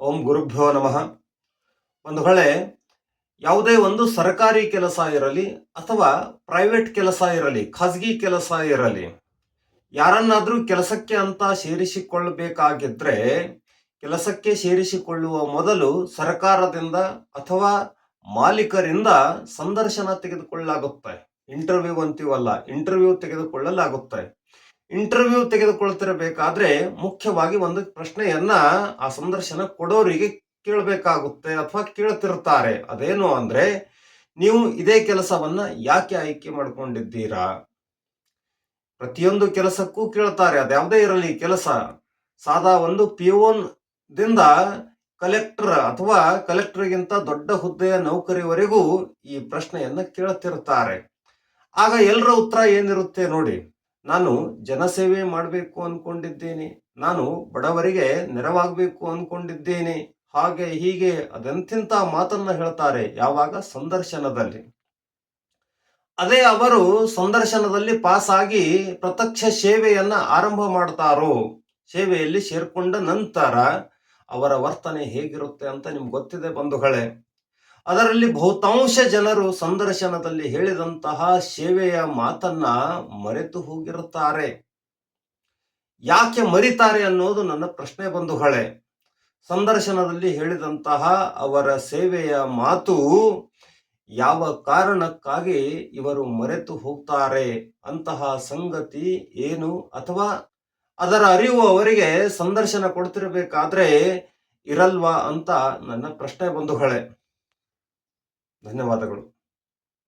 ಓಂ ಗುರುಭ್ಯೋ ನಮಃ. ಒಂದು ಹೊಳೆ ಯಾವುದೇ ಒಂದು ಸರ್ಕಾರಿ ಕೆಲಸ ಇರಲಿ ಅಥವಾ ಪ್ರೈವೇಟ್ ಕೆಲಸ ಇರಲಿ, ಖಾಸಗಿ ಕೆಲಸ ಇರಲಿ, ಯಾರನ್ನಾದರೂ ಕೆಲಸಕ್ಕೆ ಅಂತ ಸೇರಿಸಿಕೊಳ್ಳಬೇಕಾಗಿದ್ರೆ ಕೆಲಸಕ್ಕೆ ಸೇರಿಸಿಕೊಳ್ಳುವ ಮೊದಲು ಸರ್ಕಾರದಿಂದ ಅಥವಾ ಮಾಲೀಕರಿಂದ ಸಂದರ್ಶನ ತೆಗೆದುಕೊಳ್ಳಲಾಗುತ್ತೆ. ಇಂಟರ್ವ್ಯೂ ಅಂತೀವಲ್ಲ, ಇಂಟರ್ವ್ಯೂ ತೆಗೆದುಕೊಳ್ಳಲಾಗುತ್ತೆ. ಇಂಟರ್ವ್ಯೂ ತೆಗೆದುಕೊಳ್ತಿರಬೇಕಾದ್ರೆ ಮುಖ್ಯವಾಗಿ ಒಂದು ಪ್ರಶ್ನೆಯನ್ನ ಆ ಸಂದರ್ಶನ ಕೊಡೋರಿಗೆ ಕೇಳಬೇಕಾಗುತ್ತೆ ಅಥವಾ ಕೇಳ್ತಿರ್ತಾರೆ. ಅದೇನು ಅಂದ್ರೆ, ನೀವು ಇದೇ ಕೆಲಸವನ್ನ ಯಾಕೆ ಆಯ್ಕೆ ಮಾಡ್ಕೊಂಡಿದ್ದೀರಾ? ಪ್ರತಿಯೊಂದು ಕೆಲಸಕ್ಕೂ ಕೇಳ್ತಾರೆ ಅದ್ಯಾವುದೇ ಇರಲಿ ಕೆಲಸ. ಸಾದಾ ಒಂದು ಪಿಯೋನ್ ದಿಂದ ಕಲೆಕ್ಟರ್ ಅಥವಾ ಕಲೆಕ್ಟರ್ಗಿಂತ ದೊಡ್ಡ ಹುದ್ದೆಯ ನೌಕರಿವರೆಗೂ ಈ ಪ್ರಶ್ನೆಯನ್ನ ಕೇಳ್ತಿರ್ತಾರೆ. ಆಗ ಎಲ್ಲರ ಉತ್ತರ ಏನಿರುತ್ತೆ ನೋಡಿ. ನಾನು ಜನಸೇವೆ ಮಾಡಬೇಕು ಅಂದ್ಕೊಂಡಿದ್ದೇನೆ ನಾನು ಬಡವರಿಗೆ ನೆರವಾಗಬೇಕು ಅಂದ್ಕೊಂಡಿದ್ದೇನೆ ಹಾಗೆ ಹೀಗೆ ಅದೆಂತಿಂತ ಮಾತನ್ನ ಹೇಳ್ತಾರೆ ಯಾವಾಗ? ಸಂದರ್ಶನದಲ್ಲಿ. ಅದೇ ಅವರು ಸಂದರ್ಶನದಲ್ಲಿ ಪಾಸ್ ಆಗಿ ಪ್ರತ್ಯಕ್ಷ ಸೇವೆಯನ್ನ ಆರಂಭ ಮಾಡ್ತಾರೋ, ಸೇವೆಯಲ್ಲಿ ಸೇರ್ಕೊಂಡ ನಂತರ ಅವರ ವರ್ತನೆ ಹೇಗಿರುತ್ತೆ ಅಂತ ನಿಮ್ಗೆ ಗೊತ್ತಿದೆ ಬಂಧುಗಳೇ. ಅದರಲ್ಲಿ ಬಹುತಾಂಶ ಜನರು ಸಂದರ್ಶನದಲ್ಲಿ ಹೇಳಿದಂತಹ ಸೇವೆಯ ಮಾತನ್ನ ಮರೆತು ಹೋಗಿರುತ್ತಾರೆ. ಯಾಕೆ ಮರಿತಾರೆ ಅನ್ನೋದು ನನ್ನ ಪ್ರಶ್ನೆ ಬಂಧುಗಳೇ ಸಂದರ್ಶನದಲ್ಲಿ ಹೇಳಿದಂತಹ ಅವರ ಸೇವೆಯ ಮಾತು ಯಾವ ಕಾರಣಕ್ಕಾಗಿ ಇವರು ಮರೆತು ಹೋಗ್ತಾರೆ ಅಂತಹ ಸಂಗತಿ ಏನು ಅಥವಾ ಅದರ ಅರಿವು ಅವರಿಗೆ ಸಂದರ್ಶನ ಕೊಡ್ತಿರಬೇಕಾದ್ರೆ ಇರಲ್ವಾ ಅಂತ ನನ್ನ ಪ್ರಶ್ನೆ ಬಂಧುಗಳೇ ಧನ್ಯವಾದಗಳು.